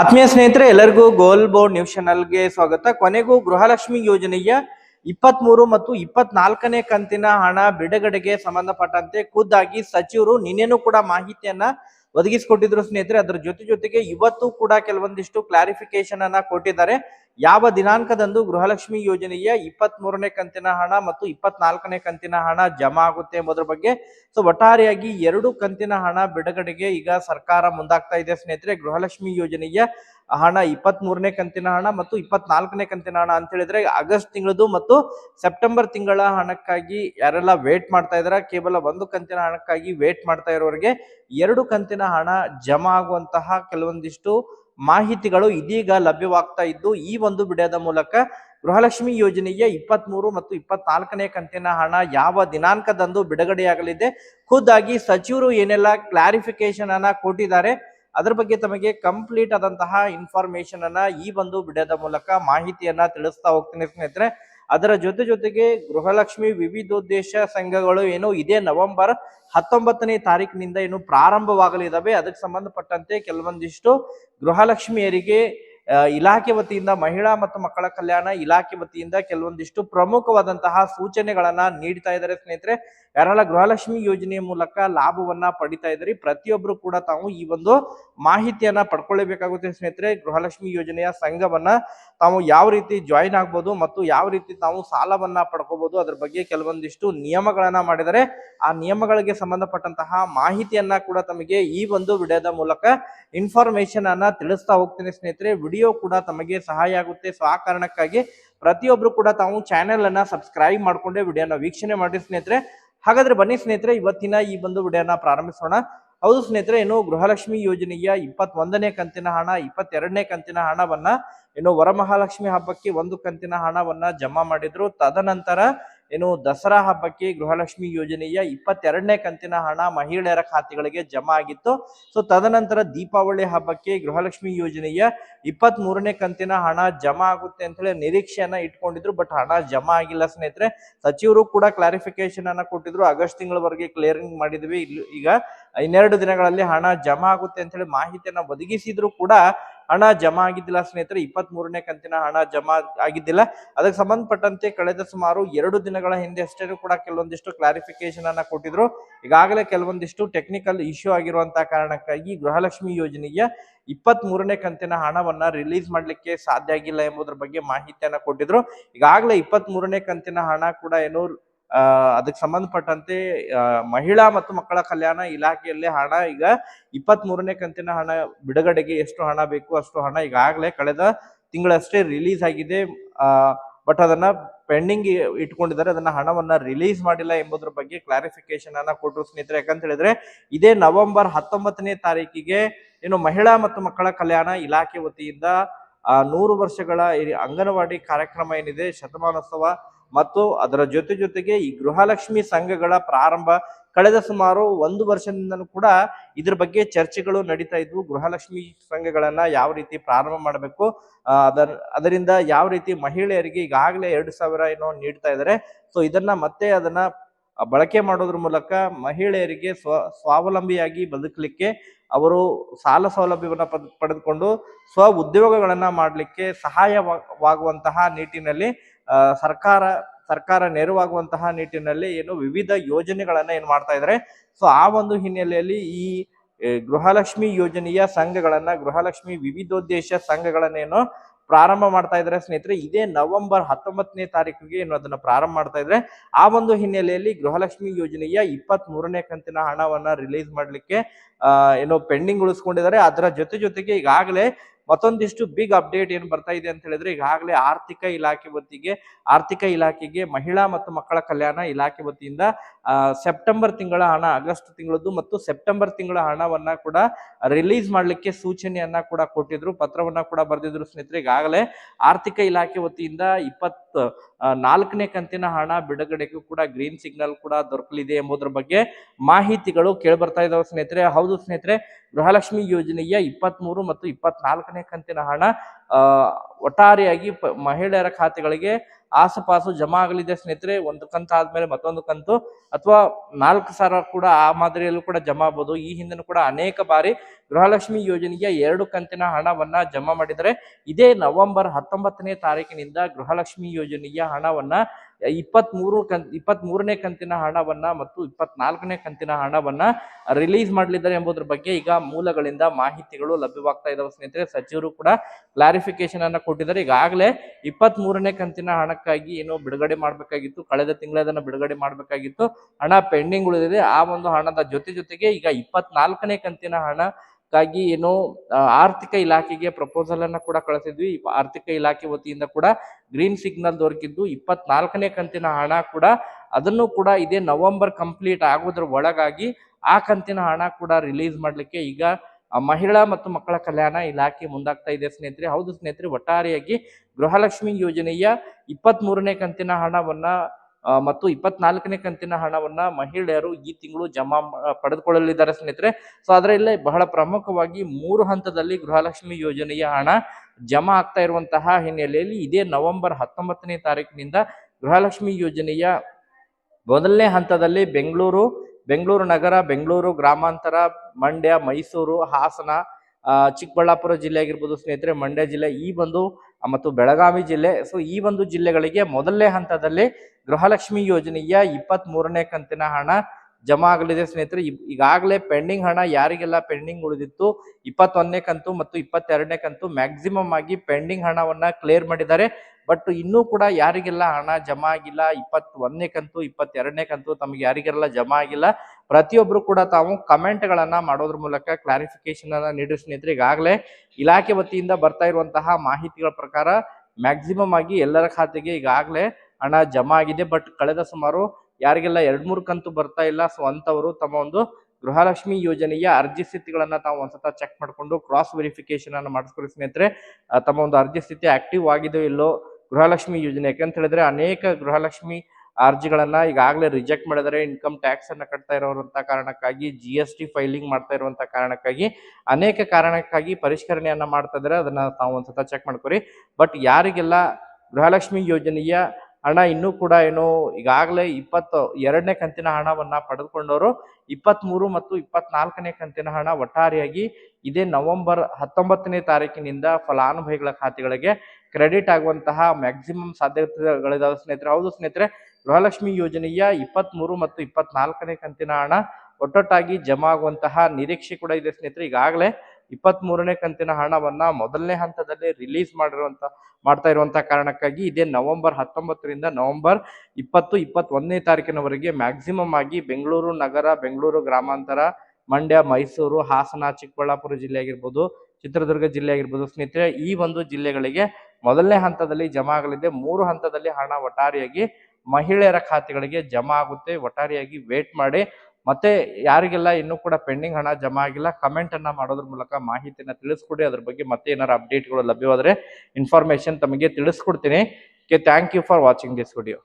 ಆತ್ಮೀಯ ಸ್ನೇಹಿತರೆ, ಎಲ್ಲರಿಗೂ ಗೋಲ್ ಬೋರ್ಡ್ ನ್ಯೂಸ್ ಚಾನಲ್ಗೆ ಸ್ವಾಗತ. ಕೊನೆಗೂ ಗೃಹಲಕ್ಷ್ಮಿ ಯೋಜನೆಯ ಇಪ್ಪತ್ಮೂರು ಮತ್ತು ಇಪ್ಪತ್ನಾಲ್ಕನೇ ಕಂತಿನ ಹಣ ಬಿಡುಗಡೆಗೆ ಸಂಬಂಧಪಟ್ಟಂತೆ ಖುದ್ದಾಗಿ ಸಚಿವರು ನಿನ್ನೆನೂ ಕೂಡ ಮಾಹಿತಿಯನ್ನ ಒದಗಿಸಿಕೊಟ್ಟಿದ್ರು ಸ್ನೇಹಿತರೆ. ಅದರ ಜೊತೆ ಜೊತೆಗೆ ಇವತ್ತು ಕೂಡ ಕೆಲವೊಂದಿಷ್ಟು ಕ್ಲಾರಿಫಿಕೇಶನ್ ಅನ್ನ ಕೊಟ್ಟಿದ್ದಾರೆ. ಯಾವ ದಿನಾಂಕದಂದು ಗೃಹಲಕ್ಷ್ಮಿ ಯೋಜನೆಯ ಇಪ್ಪತ್ತ್ ಮೂರನೇ ಕಂತಿನ ಹಣ ಮತ್ತು ಇಪ್ಪತ್ನಾಲ್ಕನೇ ಕಂತಿನ ಹಣ ಜಮಾ ಆಗುತ್ತೆ ಎಂಬುದರ ಬಗ್ಗೆ. ಸೊ ಒಟ್ಟಾರೆಯಾಗಿ ಎರಡು ಕಂತಿನ ಹಣ ಬಿಡುಗಡೆಗೆ ಈಗ ಸರ್ಕಾರ ಮುಂದಾಗ್ತಾ ಇದೆ ಸ್ನೇಹಿತರೆ. ಗೃಹಲಕ್ಷ್ಮಿ ಯೋಜನೆಯ ಹಣ ಇಪ್ಪತ್ತ್ ಮೂರನೇ ಕಂತಿನ ಹಣ ಮತ್ತು ಇಪ್ಪತ್ನಾಲ್ಕನೇ ಕಂತಿನ ಹಣ ಅಂತ ಹೇಳಿದ್ರೆ ಆಗಸ್ಟ್ ತಿಂಗಳದು ಮತ್ತು ಸೆಪ್ಟೆಂಬರ್ ತಿಂಗಳ ಹಣಕ್ಕಾಗಿ ಯಾರೆಲ್ಲ ವೇಟ್ ಮಾಡ್ತಾ ಇದಾರೆ ಕೇವಲ ಒಂದು ಕಂತಿನ ಹಣಕ್ಕಾಗಿ ವೇಟ್ ಮಾಡ್ತಾ ಇರೋರಿಗೆ ಎರಡು ಕಂತಿನ ಹಣ ಜಮಾ ಆಗುವಂತಹ ಕೆಲವೊಂದಿಷ್ಟು ಮಾಹಿತಿಗಳು ಇದೀಗ ಲಭ್ಯವಾಗ್ತಾ ಇದ್ದು, ಈ ಒಂದು ವಿಡಿಯೋದ ಮೂಲಕ ಗೃಹಲಕ್ಷ್ಮಿ ಯೋಜನೆಯ ಇಪ್ಪತ್ತ್ ಮೂರು ಮತ್ತು ಇಪ್ಪತ್ನಾಲ್ಕನೇ ಕಂತಿನ ಹಣ ಯಾವ ದಿನಾಂಕದಂದು ಬಿಡುಗಡೆಯಾಗಲಿದೆ? ಖುದ್ದಾಗಿ ಸಚಿವರು ಏನೆಲ್ಲ ಕ್ಲಾರಿಫಿಕೇಶನ್ ಅನ್ನ ಕೊಟ್ಟಿದ್ದಾರೆ, ಅದ್ರ ಬಗ್ಗೆ ತಮಗೆ ಕಂಪ್ಲೀಟ್ ಆದಂತಹ ಇನ್ಫಾರ್ಮೇಶನ್ ಅನ್ನ ಈ ಒಂದು ವಿಡಿಯೋದ ಮೂಲಕ ಮಾಹಿತಿಯನ್ನ ತಿಳಿಸ್ತಾ ಹೋಗ್ತೀನಿ ಸ್ನೇಹಿತರೆ. ಅದರ ಜೊತೆ ಜೊತೆಗೆ ಗೃಹಲಕ್ಷ್ಮಿ ವಿವಿಧೋದ್ದೇಶ ಸಂಘಗಳು ಏನು ಇದೇ ನವೆಂಬರ್ ಹತ್ತೊಂಬತ್ತನೇ ತಾರೀಕಿನಿಂದ ಏನು ಪ್ರಾರಂಭವಾಗಲಿದ್ದಾವೆ ಅದಕ್ಕೆ ಸಂಬಂಧಪಟ್ಟಂತೆ ಕೆಲವೊಂದಿಷ್ಟು ಗೃಹಲಕ್ಷ್ಮಿಯರಿಗೆ ಇಲಾಖೆ ವತಿಯಿಂದ ಮಹಿಳಾ ಮತ್ತು ಮಕ್ಕಳ ಕಲ್ಯಾಣ ಇಲಾಖೆ ವತಿಯಿಂದ ಕೆಲವೊಂದಿಷ್ಟು ಪ್ರಮುಖವಾದಂತಹ ಸೂಚನೆಗಳನ್ನ ನೀಡ್ತಾ ಇದ್ದಾರೆ ಸ್ನೇಹಿತರೆ. ಯಾರೆಲ್ಲ, ಗೃಹಲಕ್ಷ್ಮಿ ಯೋಜನೆಯ ಮೂಲಕ ಲಾಭವನ್ನ ಪಡಿತಾ ಇದ್ದಾರೆ. ಪ್ರತಿಯೊಬ್ರು ಕೂಡ ತಾವು ಈ ಒಂದು ಮಾಹಿತಿಯನ್ನ ಪಡ್ಕೊಳ್ಳೇಬೇಕಾಗುತ್ತೆ ಸ್ನೇಹಿತರೆ. ಗೃಹಲಕ್ಷ್ಮಿ ಯೋಜನೆಯ ಸಂಘವನ್ನ ತಾವು ಯಾವ ರೀತಿ ಜಾಯಿನ್ ಆಗ್ಬೋದು ಮತ್ತು ಯಾವ ರೀತಿ ತಾವು ಸಾಲವನ್ನ ಪಡ್ಕೋಬಹುದು ಅದ್ರ ಬಗ್ಗೆ ಕೆಲವೊಂದಿಷ್ಟು ನಿಯಮಗಳನ್ನ ಮಾಡಿದರೆ ಆ ನಿಯಮಗಳಿಗೆ ಸಂಬಂಧಪಟ್ಟಂತಹ ಮಾಹಿತಿಯನ್ನ ಕೂಡ ತಮಗೆ ಈ ಒಂದು ವಿಡಿಯೋದ ಮೂಲಕ ಇನ್ಫಾರ್ಮೇಶನ್ ಅನ್ನ ತಿಳಿಸ್ತಾ ಹೋಗ್ತೀನಿ ಸ್ನೇಹಿತರೆ. ವಿಡಿಯೋ ಕೂಡ ತಮಗೆ ಸಹಾಯ ಆಗುತ್ತೆ. ಸೊ ಆ ಕಾರಣಕ್ಕಾಗಿ ಪ್ರತಿಯೊಬ್ರು ಕೂಡ ತಾವು ಚಾನೆಲ್ ಅನ್ನ ಸಬ್ಸ್ಕ್ರೈಬ್ ಮಾಡ್ಕೊಂಡೆ ವಿಡಿಯೋನ ವೀಕ್ಷಣೆ ಮಾಡಿ ಸ್ನೇಹಿತರೆ. ಹಾಗಾದ್ರೆ ಬನ್ನಿ ಸ್ನೇಹಿತರೆ, ಇವತ್ತಿನ ಈ ಒಂದು ವಿಡಿಯೋನ ಪ್ರಾರಂಭಿಸೋಣ. ಹೌದು ಸ್ನೇಹಿತರೆ ಏನು ಗೃಹಲಕ್ಷ್ಮಿ ಯೋಜನೆಯ ಇಪ್ಪತ್ ಒಂದನೇ ಕಂತಿನ ಹಣ, ಇಪ್ಪತ್ತೆರಡನೇ ಕಂತಿನ ಹಣವನ್ನ ಏನು ವರಮಹಾಲಕ್ಷ್ಮಿ ಹಬ್ಬಕ್ಕೆ ಒಂದು ಕಂತಿನ ಹಣವನ್ನ ಜಮಾ ಮಾಡಿದ್ರು. ತದನಂತರ ಏನು ದಸರಾ ಹಬ್ಬಕ್ಕೆ ಗೃಹಲಕ್ಷ್ಮಿ ಯೋಜನೆಯ ಇಪ್ಪತ್ತೆರಡನೇ ಕಂತಿನ ಹಣ ಮಹಿಳೆಯರ ಖಾತೆಗಳಿಗೆ ಜಮಾ ಆಗಿತ್ತು. ಸೊ ತದನಂತರ ದೀಪಾವಳಿ ಹಬ್ಬಕ್ಕೆ ಗೃಹಲಕ್ಷ್ಮಿ ಯೋಜನೆಯ ಇಪ್ಪತ್ತ್ ಮೂರನೇ ಕಂತಿನ ಹಣ ಜಮಾ ಆಗುತ್ತೆ ಅಂತ ಹೇಳಿ ನಿರೀಕ್ಷೆಯನ್ನ ಇಟ್ಕೊಂಡಿದ್ರು ಬಟ್ ಹಣ ಜಮಾ ಆಗಿಲ್ಲ ಸ್ನೇಹಿತರೆ. ಸಚಿವರು ಕೂಡ ಕ್ಲಾರಿಫಿಕೇಶನ್ ಅನ್ನ ಕೊಟ್ಟಿದ್ರು. ಆಗಸ್ಟ್ ತಿಂಗಳವರೆಗೆ ಕ್ಲಿಯರಿಂಗ್ ಮಾಡಿದ್ವಿ. ಇಲ್ಲಿ ಈಗ ಇನ್ನೆರಡು ದಿನಗಳಲ್ಲಿ ಹಣ ಜಮಾ ಆಗುತ್ತೆ ಅಂತ ಹೇಳಿ ಮಾಹಿತಿಯನ್ನ ಒದಗಿಸಿದ್ರು ಕೂಡ ಹಣ ಜಮಾ ಆಗಿದ್ದಿಲ್ಲ ಸ್ನೇಹಿತರೆ ಇಪ್ಪತ್ತ್ ಮೂರನೇ ಕಂತಿನ ಹಣ ಜಮಾ ಆಗಿದ್ದಿಲ್ಲ. ಅದಕ್ಕೆ ಸಂಬಂಧಪಟ್ಟಂತೆ ಕಳೆದ ಸುಮಾರು ಎರಡು ದಿನಗಳ ಹಿಂದೆ ಅಷ್ಟೇ ಕೂಡ ಕೆಲವೊಂದಿಷ್ಟು ಕ್ಲಾರಿಫಿಕೇಶನ್ ಅನ್ನ ಕೊಟ್ಟಿದ್ರು. ಈಗಾಗಲೇ ಕೆಲವೊಂದಿಷ್ಟು ಟೆಕ್ನಿಕಲ್ ಇಶ್ಯೂ ಆಗಿರುವಂತಹ ಕಾರಣಕ್ಕಾಗಿ ಗೃಹಲಕ್ಷ್ಮಿ ಯೋಜನೆಯ ಇಪ್ಪತ್ತ್ ಮೂರನೇ ಕಂತಿನ ಹಣವನ್ನ ರಿಲೀಸ್ ಮಾಡ್ಲಿಕ್ಕೆ ಸಾಧ್ಯ ಆಗಿಲ್ಲ ಎಂಬುದರ ಬಗ್ಗೆ ಮಾಹಿತಿಯನ್ನ ಕೊಟ್ಟಿದ್ರು. ಈಗಾಗಲೇ ಇಪ್ಪತ್ತ್ ಮೂರನೇ ಕಂತಿನ ಹಣ ಕೂಡ ಏನು ಅದಕ್ಕೆ ಸಂಬಂಧಪಟ್ಟಂತೆ ಮಹಿಳಾ ಮತ್ತು ಮಕ್ಕಳ ಕಲ್ಯಾಣ ಇಲಾಖೆಯಲ್ಲಿ ಹಣ, ಈಗ ಇಪ್ಪತ್ತ್ ಮೂರನೇ ಕಂತಿನ ಹಣ, ಬಿಡುಗಡೆಗೆ ಎಷ್ಟು ಹಣ ಬೇಕು ಅಷ್ಟು ಹಣ ಈಗಾಗಲೇ ಕಳೆದ ತಿಂಗಳಷ್ಟೇ ರಿಲೀಸ್ ಆಗಿದೆ. ಬಟ್ ಅದನ್ನ ಪೆಂಡಿಂಗ್ ಇಟ್ಕೊಂಡಿದ್ದಾರೆ, ಅದನ್ನ ಹಣವನ್ನ ರಿಲೀಸ್ ಮಾಡಿಲ್ಲ ಎಂಬುದ್ರ ಬಗ್ಗೆ ಕ್ಲಾರಿಫಿಕೇಶನ್ ಅನ್ನ ಕೊಟ್ಟರು ಸ್ನೇಹಿತರೆ. ಯಾಕಂತ ಹೇಳಿದ್ರೆ, ಇದೇ ನವೆಂಬರ್ ಹತ್ತೊಂಬತ್ತನೇ ತಾರೀಕಿಗೆ ಏನು ಮಹಿಳಾ ಮತ್ತು ಮಕ್ಕಳ ಕಲ್ಯಾಣ ಇಲಾಖೆ ವತಿಯಿಂದ ನೂರು ವರ್ಷಗಳ ಅಂಗನವಾಡಿ ಕಾರ್ಯಕ್ರಮ ಏನಿದೆ, ಶತಮಾನೋತ್ಸವ ಮತ್ತು ಅದರ ಜೊತೆ ಜೊತೆಗೆ ಈ ಗೃಹಲಕ್ಷ್ಮಿ ಸಂಘಗಳ ಪ್ರಾರಂಭ ಕಳೆದ ಸುಮಾರು ಒಂದು ವರ್ಷದಿಂದಲೂ ಕೂಡ ಇದ್ರ ಬಗ್ಗೆ ಚರ್ಚೆಗಳು ನಡೀತಾ ಇದ್ವು. ಗೃಹಲಕ್ಷ್ಮಿ ಸಂಘಗಳನ್ನ ಯಾವ ರೀತಿ ಪ್ರಾರಂಭ ಮಾಡಬೇಕು ಅದರ, ಅದರಿಂದ ಯಾವ ರೀತಿ ಮಹಿಳೆಯರಿಗೆ ಈಗಾಗಲೇ ಎರಡು ಸಾವಿರ ಏನೋ ನೀಡ್ತಾ ಇದ್ದಾರೆ ಸೊ ಇದನ್ನ ಮತ್ತೆ ಅದನ್ನ ಬಳಕೆ ಮಾಡೋದ್ರ ಮೂಲಕ ಮಹಿಳೆಯರಿಗೆ ಸ್ವ, ಸ್ವಾವಲಂಬಿಯಾಗಿ ಬದುಕಲಿಕ್ಕೆ ಅವರು ಸಾಲ ಸೌಲಭ್ಯವನ್ನು ಪಡೆದುಕೊಂಡು ಸ್ವ ಉದ್ಯೋಗಗಳನ್ನ ಮಾಡಲಿಕ್ಕೆ ಸಹಾಯವಾಗುವಂತಹ ನಿಟ್ಟಿನಲ್ಲಿ ಸರ್ಕಾರ ಸರ್ಕಾರ ನೆರವಾಗುವಂತಹ ನಿಟ್ಟಿನಲ್ಲಿ ಏನು ವಿವಿಧ ಯೋಜನೆಗಳನ್ನ ಏನ್ ಮಾಡ್ತಾ ಇದ್ದಾರೆ ಸೊ ಆ ಒಂದು ಹಿನ್ನೆಲೆಯಲ್ಲಿ ಈ ಗೃಹಲಕ್ಷ್ಮಿ ಯೋಜನೆಯ ಸಂಘಗಳನ್ನ, ಗೃಹಲಕ್ಷ್ಮಿ ವಿವಿಧೋದ್ದೇಶ ಸಂಘಗಳನ್ನೇನು ಪ್ರಾರಂಭ ಮಾಡ್ತಾ ಇದ್ದಾರೆ ಸ್ನೇಹಿತರೆ. ಇದೇ ನವೆಂಬರ್ ಹತ್ತೊಂಬತ್ತನೇ ತಾರೀಕಿಗೆ ಏನು ಅದನ್ನ ಪ್ರಾರಂಭ ಮಾಡ್ತಾ ಇದ್ರೆ. ಆ ಒಂದು ಹಿನ್ನೆಲೆಯಲ್ಲಿ ಗೃಹಲಕ್ಷ್ಮಿ ಯೋಜನೆಯ ಇಪ್ಪತ್ತ್ ಮೂರನೇ ಕಂತಿನ ಹಣವನ್ನ ರಿಲೀಸ್ ಮಾಡ್ಲಿಕ್ಕೆ ಏನು ಏನೋ ಪೆಂಡಿಂಗ್ ಉಳಿಸ್ಕೊಂಡಿದ್ದಾರೆ. ಅದರ ಜೊತೆ ಜೊತೆಗೆ ಈಗಾಗಲೇ ಮತ್ತೊಂದಿಷ್ಟು ಬಿಗ್ ಅಪ್ಡೇಟ್ ಏನು ಬರ್ತಾ ಇದೆ ಅಂತ ಹೇಳಿದ್ರೆ ಈಗಾಗಲೇ ಆರ್ಥಿಕ ಇಲಾಖೆ ವತಿಗೆ ಆರ್ಥಿಕ ಇಲಾಖೆಗೆ ಮಹಿಳಾ ಮತ್ತು ಮಕ್ಕಳ ಕಲ್ಯಾಣ ಇಲಾಖೆ ವತಿಯಿಂದ ಸೆಪ್ಟೆಂಬರ್ ತಿಂಗಳ ಹಣ ಆಗಸ್ಟ್ ತಿಂಗಳದ್ದು ಮತ್ತು ಸೆಪ್ಟೆಂಬರ್ ತಿಂಗಳ ಹಣವನ್ನ ಕೂಡ ರಿಲೀಸ್ ಮಾಡಲಿಕ್ಕೆ ಸೂಚನೆಯನ್ನ ಕೂಡ ಕೊಟ್ಟಿದ್ರು ಪತ್ರವನ್ನ ಕೂಡ ಬರೆದಿದ್ರು ಸ್ನೇಹಿತರೆ. ಈಗಾಗಲೇ ಆರ್ಥಿಕ ಇಲಾಖೆ ವತಿಯಿಂದ ಇಪ್ಪತ್ ಆ, ನಾಲ್ಕನೇ ಕಂತಿನ ಹಣ ಬಿಡುಗಡೆಗೂ ಕೂಡ ಗ್ರೀನ್ ಸಿಗ್ನಲ್ ಕೂಡ ದೊರಕಲಿದೆ ಎಂಬುದರ ಬಗ್ಗೆ ಮಾಹಿತಿಗಳು ಕೇಳ್ಬರ್ತಾ ಇದಾವೆ ಸ್ನೇಹಿತರೆ. ಹೌದು ಸ್ನೇಹಿತರೆ, ಗೃಹಲಕ್ಷ್ಮಿ ಯೋಜನೆಯ ಇಪ್ಪತ್ತ್ ಮೂರು ಮತ್ತು ಇಪ್ಪತ್ನಾಲ್ಕನೇ ಕಂತಿನ ಹಣ ಒಟ್ಟಾರೆಯಾಗಿ ಮಹಿಳೆಯರ ಖಾತೆಗಳಿಗೆ ಆಸುಪಾಸು ಜಮಾ ಆಗಲಿದೆ ಸ್ನೇಹಿತರೆ, ಒಂದು ಕಂತು ಆದ್ಮೇಲೆ ಮತ್ತೊಂದು ಕಂತು, ಅಥವಾ ನಾಲ್ಕು ಸಾವಿರ ಕೂಡ ಆ ಮಾದರಿಯಲ್ಲೂ ಕೂಡ ಜಮಾ ಆಗ್ಬೋದು. ಈ ಹಿಂದೆನೂ ಕೂಡ ಅನೇಕ ಬಾರಿ ಗೃಹಲಕ್ಷ್ಮಿ ಯೋಜನೆಗೆ ಎರಡು ಕಂತಿನ ಹಣವನ್ನ ಜಮಾ ಮಾಡಿದರೆ ಇದೇ ನವೆಂಬರ್ ಹತ್ತೊಂಬತ್ತನೇ ತಾರೀಕಿನಿಂದ ಗೃಹಲಕ್ಷ್ಮಿ ಯೋಜನೆಯ ಹಣವನ್ನ ಇಪ್ಪತ್ತ್ ಮೂರು ಕಂತ್ ಇಪ್ಪತ್ತ್ ಮೂರನೇ ಕಂತಿನ ಹಣವನ್ನ ಮತ್ತು ಇಪ್ಪತ್ನಾಲ್ಕನೇ ಕಂತಿನ ಹಣವನ್ನ ರಿಲೀಸ್ ಮಾಡಲಿದ್ದಾರೆ ಎಂಬುದ್ರ ಬಗ್ಗೆ ಈಗ ಮೂಲಗಳಿಂದ ಮಾಹಿತಿಗಳು ಲಭ್ಯವಾಗ್ತಾ ಇದಾವೆ ಸ್ನೇಹಿತರೆ. ಸಚಿವರು ಕೂಡ ಕ್ಲಾರಿಫಿಕೇಶನ್ ಅನ್ನ ಕೊಟ್ಟಿದ್ದಾರೆ. ಈಗಾಗಲೇ ಇಪ್ಪತ್ತ್ ಮೂರನೇ ಕಂತಿನ ಹಣಕ್ಕಾಗಿ ಏನು ಬಿಡುಗಡೆ ಮಾಡಬೇಕಾಗಿತ್ತು. ಕಳೆದ ತಿಂಗಳ ಅದನ್ನ ಬಿಡುಗಡೆ ಮಾಡಬೇಕಾಗಿತ್ತು. ಹಣ ಪೆಂಡಿಂಗ್ ಉಳಿದಿದೆ. ಆ ಒಂದು ಹಣದ ಜೊತೆ ಜೊತೆಗೆ ಈಗ ಇಪ್ಪತ್ನಾಲ್ಕನೇ ಕಂತಿನ ಹಣಕ್ಕಾಗಿ ಏನು ಆರ್ಥಿಕ ಇಲಾಖೆಗೆ ಪ್ರಪೋಸಲ್ ಅನ್ನ ಕೂಡ ಕಳಿಸಿದ್ವಿ. ಆರ್ಥಿಕ ಇಲಾಖೆ ವತಿಯಿಂದ ಕೂಡ ಗ್ರೀನ್ ಸಿಗ್ನಲ್ ದೊರಕಿದ್ದು ಇಪ್ಪತ್ನಾಲ್ಕನೇ ಕಂತಿನ ಹಣ ಕೂಡ ಅದನ್ನು ಕೂಡ ಇದೇ ನವೆಂಬರ್ ಕಂಪ್ಲೀಟ್ ಆಗೋದ್ರ ಒಳಗಾಗಿ ಆ ಕಂತಿನ ಹಣ ಕೂಡ ರಿಲೀಸ್ ಮಾಡಲಿಕ್ಕೆ ಈಗ ಮಹಿಳಾ ಮತ್ತು ಮಕ್ಕಳ ಕಲ್ಯಾಣ ಇಲಾಖೆ ಮುಂದಾಗ್ತಾ ಇದೆ ಸ್ನೇಹಿತರೆ. ಹೌದು ಸ್ನೇಹಿತರೆ, ಒಟ್ಟಾರೆಯಾಗಿ ಗೃಹಲಕ್ಷ್ಮಿ ಯೋಜನೆಯ ಇಪ್ಪತ್ತ್ ಮೂರನೇ ಕಂತಿನ ಹಣವನ್ನ ಮತ್ತು ಇಪ್ಪತ್ನಾಲ್ಕನೇ ಕಂತಿನ ಹಣವನ್ನ ಮಹಿಳೆಯರು ಈ ತಿಂಗಳು ಜಮಾ ಪಡೆದುಕೊಳ್ಳಲಿದ್ದಾರೆ ಸ್ನೇಹಿತರೆ. ಸೊ ಅದರಲ್ಲೇ ಬಹಳ ಪ್ರಮುಖವಾಗಿ ಮೂರು ಹಂತದಲ್ಲಿ ಗೃಹಲಕ್ಷ್ಮಿ ಯೋಜನೆಯ ಹಣ ಜಮಾ ಆಗ್ತಾ ಇರುವಂತಹ ಹಿನ್ನೆಲೆಯಲ್ಲಿ ಇದೇ ನವೆಂಬರ್ ಹತ್ತೊಂಬತ್ತನೇ ತಾರೀಕಿನಿಂದ ಗೃಹಲಕ್ಷ್ಮಿ ಯೋಜನೆಯ ಮೊದಲನೇ ಹಂತದಲ್ಲಿ ಬೆಂಗಳೂರು ಬೆಂಗಳೂರು ನಗರ, ಬೆಂಗಳೂರು ಗ್ರಾಮಾಂತರ, ಮಂಡ್ಯ, ಮೈಸೂರು, ಹಾಸನ ಚಿಕ್ಕಬಳ್ಳಾಪುರ ಜಿಲ್ಲೆ ಆಗಿರ್ಬೋದು ಸ್ನೇಹಿತರೆ, ಮಂಡ್ಯ ಜಿಲ್ಲೆ ಈ ಒಂದು ಮತ್ತು ಬೆಳಗಾವಿ ಜಿಲ್ಲೆ ಸೊ ಈ ಒಂದು ಜಿಲ್ಲೆಗಳಿಗೆ ಮೊದಲನೇ ಹಂತದಲ್ಲಿ ಗೃಹಲಕ್ಷ್ಮಿ ಯೋಜನೆಯ ಇಪ್ಪತ್ತ್ ಮೂರನೇ ಕಂತಿನ ಹಣ ಜಮಾ ಆಗಲಿದೆ ಸ್ನೇಹಿತರೆ. ಈಗಾಗಲೇ ಪೆಂಡಿಂಗ್ ಹಣ ಯಾರಿಗೆಲ್ಲ ಪೆಂಡಿಂಗ್ ಉಳಿದಿತ್ತು? ಇಪ್ಪತ್ತೊಂದನೇ ಕಂತು ಮತ್ತು ಇಪ್ಪತ್ತೆರಡನೇ ಕಂತು ಮ್ಯಾಕ್ಸಿಮಮ್ ಆಗಿ ಪೆಂಡಿಂಗ್ ಹಣವನ್ನ ಕ್ಲಿಯರ್ ಮಾಡಿದ್ದಾರೆ. ಬಟ್ ಇನ್ನೂ ಕೂಡ ಯಾರಿಗೆಲ್ಲ ಹಣ ಜಮಾ ಆಗಿಲ್ಲ? ಇಪ್ಪತ್ ಒಂದನೇ ಕಂತು, ಇಪ್ಪತ್ತೆರಡನೇ ಕಂತು ತಮಗೆ ಯಾರಿಗೆಲ್ಲ ಜಮಾ ಆಗಿಲ್ಲ? ಪ್ರತಿಯೊಬ್ರು ಕೂಡ ತಾವು ಕಮೆಂಟ್ಗಳನ್ನು ಮಾಡೋದ್ರ ಮೂಲಕ ಕ್ಲಾರಿಫಿಕೇಶನ್ ಅನ್ನ ನೀಡಿ ಸ್ನೇಹಿತರೆ. ಈಗಾಗಲೇ ಇಲಾಖೆ ವತಿಯಿಂದ ಬರ್ತಾ ಇರುವಂತಹ ಮಾಹಿತಿಗಳ ಪ್ರಕಾರ ಮ್ಯಾಕ್ಸಿಮಮ್ ಆಗಿ ಎಲ್ಲರ ಖಾತೆಗೆ ಈಗಾಗಲೇ ಹಣ ಜಮಾ ಆಗಿದೆ. ಬಟ್ ಕಳೆದ ಸುಮಾರು ಯಾರಿಗೆಲ್ಲ ಎರಡ್ ಮೂರು ಕಂತು ಬರ್ತಾ ಇಲ್ಲ ಸೊ ಅಂತವರು ತಮ್ಮ ಒಂದು ಗೃಹಲಕ್ಷ್ಮಿ ಯೋಜನೆಯ ಅರ್ಜಿ ಸ್ಥಿತಿಗಳನ್ನ ತಾವು ಒಂದ್ಸತ ಚೆಕ್ ಮಾಡಿಕೊಂಡು ಕ್ರಾಸ್ ವೆರಿಫಿಕೇಶನ್ ಅನ್ನು ಮಾಡಿಸ್ಕೊಳ್ಳಿ ಸ್ನೇಹಿತರೆ. ತಮ್ಮ ಒಂದು ಅರ್ಜಿ ಸ್ಥಿತಿ ಆಕ್ಟಿವ್ ಆಗಿದೆಯೋ ಇಲ್ಲೋ ಗೃಹಲಕ್ಷ್ಮಿ ಯೋಜನೆ ಯಾಕಂತ ಹೇಳಿದ್ರೆ ಅನೇಕ ಗೃಹಲಕ್ಷ್ಮಿ ಅರ್ಜಿಗಳನ್ನ ಈಗಾಗಲೇ ರಿಜೆಕ್ಟ್ ಮಾಡಿದರೆ ಇನ್ಕಮ್ ಟ್ಯಾಕ್ಸ್ ಅನ್ನ ಕಟ್ತಾ ಇರೋರಂತ ಕಾರಣಕ್ಕಾಗಿ ಜಿ ಎಸ್ ಟಿ ಫೈಲಿಂಗ್ ಮಾಡ್ತಾ ಇರುವಂತ ಕಾರಣಕ್ಕಾಗಿ, ಅನೇಕ ಕಾರಣಕ್ಕಾಗಿ ಪರಿಷ್ಕರಣೆಯನ್ನ ಮಾಡ್ತಾ ಇದ್ದಾರೆ ಅದನ್ನ ತಾವು ಒಂದ್ಸತ ಚೆಕ್ ಮಾಡ್ಕೊರಿ. ಬಟ್ ಯಾರಿಗೆಲ್ಲ ಗೃಹಲಕ್ಷ್ಮಿ ಯೋಜನೆಯ ಹಣ ಇನ್ನೂ ಕೂಡ ಏನು ಈಗಾಗಲೇ ಇಪ್ಪತ್ತು, ಎರಡನೇ ಕಂತಿನ ಹಣವನ್ನು ಪಡೆದುಕೊಂಡವರು ಇಪ್ಪತ್ತ್ ಮೂರು ಮತ್ತು ಇಪ್ಪತ್ನಾಲ್ಕನೇ ಕಂತಿನ ಹಣ ಒಟ್ಟಾರೆಯಾಗಿ ಇದೇ ನವೆಂಬರ್ ಹತ್ತೊಂಬತ್ತನೇ ತಾರೀಕಿನಿಂದ ಫಲಾನುಭವಿಗಳ ಖಾತೆಗಳಿಗೆ ಕ್ರೆಡಿಟ್ ಆಗುವಂತಹ ಮ್ಯಾಕ್ಸಿಮಮ್ ಸಾಧ್ಯತೆಗಳಿದ್ದಾವೆ ಸ್ನೇಹಿತರೆ. ಹೌದು ಸ್ನೇಹಿತರೆ, ಗೃಹಲಕ್ಷ್ಮಿ ಯೋಜನೆಯ ಇಪ್ಪತ್ತ್ ಮೂರು ಮತ್ತು ಇಪ್ಪತ್ನಾಲ್ಕನೇ ಕಂತಿನ ಹಣ ಒಟ್ಟೊಟ್ಟಾಗಿ ಜಮಾ ಆಗುವಂತಹ ನಿರೀಕ್ಷೆ ಕೂಡ ಇದೆ ಸ್ನೇಹಿತರೆ. ಈಗಾಗಲೇ ಇಪ್ಪತ್ತ್ ಮೂರನೇ ಕಂತಿನ ಹಣವನ್ನ ಮೊದಲನೇ ಹಂತದಲ್ಲಿ ರಿಲೀಸ್ ಮಾಡಿರುವಂತ, ಮಾಡ್ತಾ ಇರುವಂತ ಕಾರಣಕ್ಕಾಗಿ ಇದೇ ನವೆಂಬರ್ ಹತ್ತೊಂಬತ್ತರಿಂದ ನವೆಂಬರ್ ಇಪ್ಪತ್ತು, ಇಪ್ಪತ್ತೊಂದನೇ ತಾರೀಕಿನವರೆಗೆ ಮ್ಯಾಕ್ಸಿಮಮ್ ಆಗಿ ಬೆಂಗಳೂರು ನಗರ, ಬೆಂಗಳೂರು ಗ್ರಾಮಾಂತರ, ಮಂಡ್ಯ, ಮೈಸೂರು, ಹಾಸನ, ಚಿಕ್ಕಬಳ್ಳಾಪುರ ಜಿಲ್ಲೆ ಆಗಿರ್ಬೋದು, ಚಿತ್ರದುರ್ಗ ಜಿಲ್ಲೆ ಆಗಿರ್ಬೋದು, ಸ್ನೇಹಿತರೆ, ಈ ಒಂದು ಜಿಲ್ಲೆಗಳಿಗೆ ಮೊದಲನೇ ಹಂತದಲ್ಲಿ ಜಮಾ ಆಗಲಿದೆ. ಮೂರು ಹಂತದಲ್ಲಿ ಹಣ ಒಟ್ಟಾರೆಯಾಗಿ ಮಹಿಳೆಯರ ಖಾತೆಗಳಿಗೆ ಜಮಾ ಆಗುತ್ತೆ. ಒಟ್ಟಾರೆಯಾಗಿ ವೇಟ್ ಮಾಡಿ ಮತ್ತೆ ಯಾರಿಗೆಲ್ಲ ಇನ್ನೂ ಕೂಡ ಪೆಂಡಿಂಗ್ ಹಣ ಜಮಾ ಆಗಿಲ್ಲ ಕಮೆಂಟ್ ಅನ್ನ ಮಾಡೋದ್ರ ಮೂಲಕ ಮಾಹಿತಿಯನ್ನ ತಿಳಿಸ್ಕೊಡಿ. ಅದ್ರ ಬಗ್ಗೆ ಮತ್ತೆ ಏನಾರು ಅಪ್ಡೇಟ್ಗಳು ಲಭ್ಯವಾದ್ರೆ ಇನ್ಫಾರ್ಮೇಶನ್ ತಮಗೆ ತಿಳಿಸ್ಕೊಡ್ತೀನಿ. Thank you for watching this video